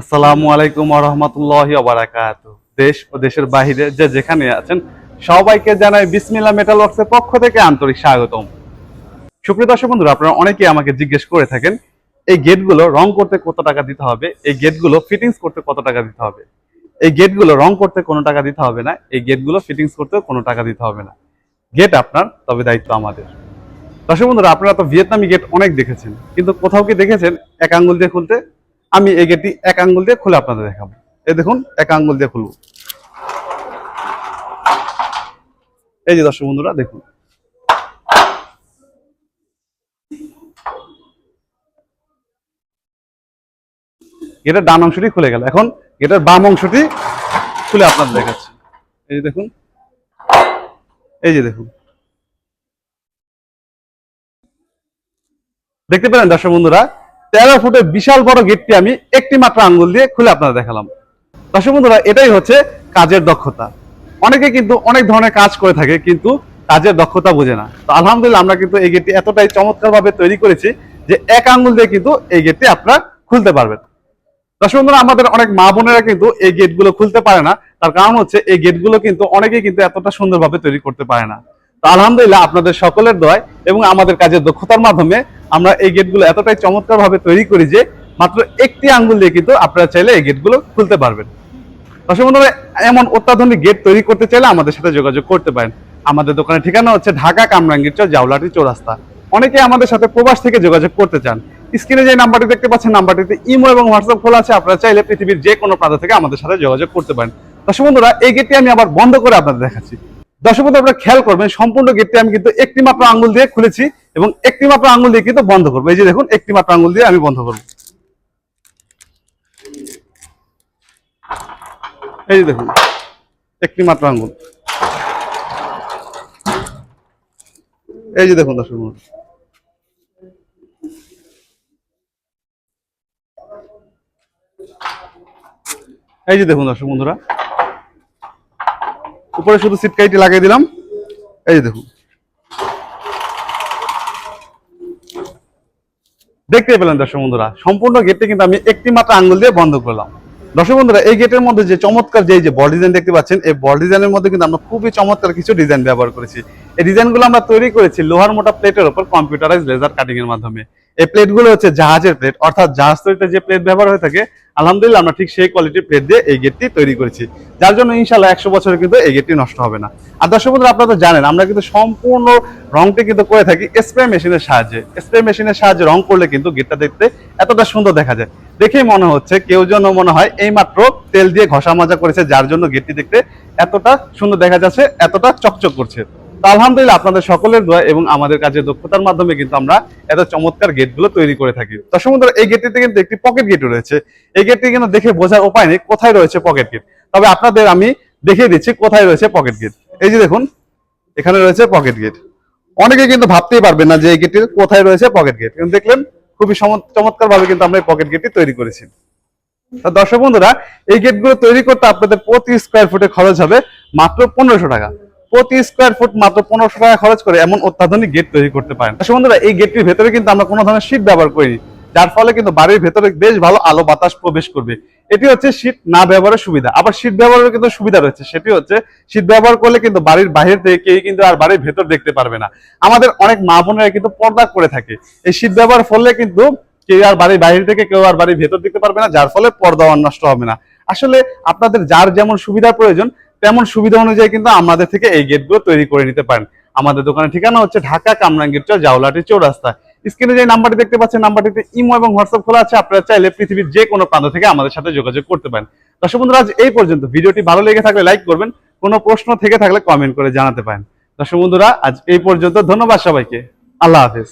আসসালামু আলাইকুম রহমতুল্লাহ বারাকাত দেশ ও দেশের বাহিরে যে যেখানে আছেন, সবাইকে জানাই বিসমিল্লা মেটাল ওয়ার্কসের পক্ষ থেকে আন্তরিক স্বাগতম। সুপ্রিয় দর্শক বন্ধুরা, আপনারা অনেকেই আমাকে জিজ্ঞেস করে থাকেন, এই গেটগুলো রং করতে কত টাকা দিতে হবে? এই গেটগুলো ফিটিংস করতে কত টাকা দিতে হবে? এই গেটগুলো রং করতে কোনো টাকা দিতে হবে না, এই গেটগুলো ফিটিংস করতে কোনো টাকা দিতে হবে না। গেট আপনার, তবে দায়িত্ব আমাদের। দর্শক বন্ধুরা, আপনারা তো ভিয়েতনামি গেট অনেক দেখেছেন, কিন্তু কোথাও কি দেখেছেন? এক আঙ্গুল দিয়ে খুলতে? আমি এই গেটটি এক আঙ্গুল দিয়ে খুলে আপনাদের দেখাবো। এই দেখুন, এক আঙ্গুল দিয়ে খুলবো। এই যে দর্শক বন্ধুরা, দেখুন। গেটের ডান অংশটি খুলে গেল। এখন গেটের বাম অংশটি খুলে আপনাদের দেখাচ্ছি। এই যে দেখুন। এই যে দেখুন। দেখতে পেলেন দর্শক বন্ধুরা তেরো ফুটের বিশাল বড় গেটটি আমি একটি মাত্র আঙ্গুল দিয়ে খুলে আপনাদের দেখালাম। দর্শক বন্ধুরা, এটাই হচ্ছে কাজের দক্ষতা। অনেকে কিন্তু অনেক ধরনের কাজ করে থাকে, কিন্তু কাজের দক্ষতা বোঝে না। তো আলহামদুলিল্লাহ, আমরা কিন্তু এই গেটটি এতটাই চমৎকার ভাবে তৈরি করেছি যে এক আঙ্গুল দিয়ে কিন্তু এই গেটটি আপনারা খুলতে পারবেন। দর্শক বন্ধুরা, আমাদের অনেক মা বোনেরা কিন্তু এই গেটগুলো খুলতে পারে না। তার কারণ হচ্ছে, এই গেটগুলো কিন্তু অনেকে কিন্তু এতটা সুন্দরভাবে তৈরি করতে পারে না। তো আলহামদুলিল্লাহ, আপনাদের সকলের দয় এবং আমাদের কাজের দক্ষতার মাধ্যমে আমরা এই গেটগুলো এতটাই চমৎকার ভাবে তৈরি করি যে মাত্র একটি আঙ্গুল দিয়ে কিন্তু আপনারা চাইলে এই গেটগুলো খুলতে পারবেন। দর্শক বন্ধুরা, এমন অত্যাধুনিক গেট তৈরি করতে চাইলে আমাদের সাথে যোগাযোগ করতে পারেন। আমাদের দোকানের ঠিকানা হচ্ছে ঢাকা কামরাঙ্গীর চর জাউলাটি চৌরাস্তা। অনেকে আমাদের সাথে প্রবাস থেকে যোগাযোগ করতে চান। স্ক্রিনে যে নাম্বারটি দেখতে পাচ্ছেন, নাম্বারটিতে ইমো এবং হোয়াটসঅ্যাপ খোলা আছে, আপনারা চাইলে পৃথিবীর যে কোনো প্রান্ত থেকে আমাদের সাথে যোগাযোগ করতে পারেন। দর্শক বন্ধুরা, এই গেটটি আমি আবার বন্ধ করে আপনাদের দেখাচ্ছি। দর্শক বন্ধু, আপনারা খেয়াল করবেন, সম্পূর্ণ গেটটি আমি কিন্তু একটি মাত্র আঙ্গুল দিয়ে খুলেছি এবং একটি মাত্র আঙ্গুল দিয়ে কিন্তু বন্ধ করব। এই যে দেখুন একটি মাত্র আঙ্গুল দিয়ে আমি বন্ধ করব। এই যে দেখুন একটি মাত্র আঙ্গুল। এই যে দেখুন, দর্শক এই যে দেখুন, দর্শক বন্ধুরা। উপরে শুধু সিটকাইটি লাগিয়ে দিলাম। এই যে দেখুন দেখতে পেলেন দর্শক বন্ধুরা, সম্পূর্ণ গেটটি কিন্তু আমি একটি মাত্র আঙ্গুল দিয়ে বন্ধ করলাম। দর্শক বন্ধুরা, এই গেটের মধ্যে যে চমৎকার যে বল ডিজাইন দেখতে পাচ্ছেন, এই বল ডিজাইনের মধ্যে কিন্তু আমরা খুবই চমৎকার কিছু ডিজাইন ব্যবহার করেছি। এই ডিজাইনগুলো আমরা তৈরি করেছি লোহার মোটা প্লেটের উপর কম্পিউটারাইজ লেজার কাটিং এর মাধ্যমে। এই প্লেটগুলো হচ্ছে জাহাজের প্লেট, অর্থাৎ জাহাজ তৈরিতে যে প্লেট ব্যবহার হয়ে থাকে, আলহামদুলিল্লাহ আমরা ঠিক সেই কোয়ালিটির প্লেট দিয়ে এই গেটটি তৈরি করেছি। যার জন্য ইনশাল্লাহ একশো বছরে কিন্তু এই গেটটি নষ্ট হবে না। আর দর্শক বন্ধুরা, আপনারা তো জানেন, আমরা কিন্তু সম্পূর্ণ রংটি কিন্তু করে থাকি স্প্রে মেশিনের সাহায্যে। স্প্রে মেশিনের সাহায্যে রং করলে কিন্তু গেটটা দেখতে এতটা সুন্দর দেখা যায়। দেখেই মনে হচ্ছে, কেউ যেন মনে হয় এই মাত্র তেল দিয়ে ঘষা মাজা করেছে, যার জন্য গেটটি দেখতে এতটা সুন্দর দেখা যাচ্ছে, এতটা চকচক করছে। আলহামদুলিল্লাহ আপনাদের সকলের দোয়া এবং আমাদের কাজের দক্ষতার মাধ্যমে কিন্তু আমরা এত চমৎকার গেটগুলো তৈরি করে থাকি। দর্শক এই গেটটিতে কিন্তু একটি পকেট গেট রয়েছে। এই গেটটি কিন্তু দেখে বোঝার উপায় নেই কোথায় রয়েছে পকেট গেট। তবে আপনাদের আমি দেখিয়ে দিচ্ছি কোথায় রয়েছে পকেট গেট। এই যে দেখুন, এখানে রয়েছে পকেট গেট। অনেকে কিন্তু ভাবতেই পারবেন না যে এই গেটটির কোথায় রয়েছে পকেট গেট। কিন্তু দেখলেন, খুবই চমৎকার ভাবে কিন্তু আমরা এই পকেট গেটটি তৈরি করেছি। দর্শক বন্ধুরা, এই গেটগুলো তৈরি করতে আপনাদের প্রতি স্কোয়ার ফুটে খরচ হবে মাত্র পনেরোশো টাকা। প্রতি স্কোয়ার ফুট মাত্র পনেরোশো টাকা খরচ করে এমন অত্যাধুনিক গেট তৈরি করতে পারেন। দর্শক বন্ধুরা, এই গেটটির ভেতরে কিন্তু আমরা কোনো ধরনের শীট ব্যবহার করিনি। যার ফলে কিন্তু বাড়ির ভেতরে বেশ ভালো আলো বাতাস প্রবেশ করবে। এটি হচ্ছে শীত না ব্যবহারের সুবিধা। আবার শীত ব্যবহারের কিন্তু সুবিধা রয়েছে। সেটি হচ্ছে শীত ব্যবহার করলে কিন্তু বাড়ির বাইরে থেকে কেউ কিন্তু আর বাড়ির ভেতর দেখতে পারবে না। আমাদের অনেক মা বোনেরা কিন্তু পর্দা করে থাকে। এই শীত ব্যবহার করলে কিন্তু কেউ আর বাড়ির বাইরে থেকে কেউ আর বাড়ির ভেতর দেখতে পারবে না, যার ফলে পর্দা নষ্ট হবে না। আসলে আপনাদের যার যেমন সুবিধা প্রয়োজন তেমন সুবিধা অনুযায়ী কিন্তু আমাদের থেকে এই গেটগুলো তৈরি করে নিতে পারেন। আমাদের দোকানের ঠিকানা হচ্ছে ঢাকা কামরাঙ্গীর চর, জাউলাটি চৌরাস্তা। স্ক্রিনে যে নাম্বারটি দেখতে পাচ্ছেন, নাম্বারটিতে ইমো এবং হোয়াটসঅ্যাপ খোলা আছে। আপনারা চাইলে পৃথিবীর যে কোনো প্রান্ত থেকে আমাদের সাথে যোগাযোগ করতে পারেন। দর্শক বন্ধুরা, আজ এই পর্যন্ত। ভিডিওটি ভালো লেগে থাকলে লাইক করবেন, কোনো প্রশ্ন থেকে থাকলে কমেন্ট করে জানাতে পারেন। দর্শক বন্ধুরা, আজ এই পর্যন্ত। ধন্যবাদ সবাইকে। আল্লাহ হাফেজ।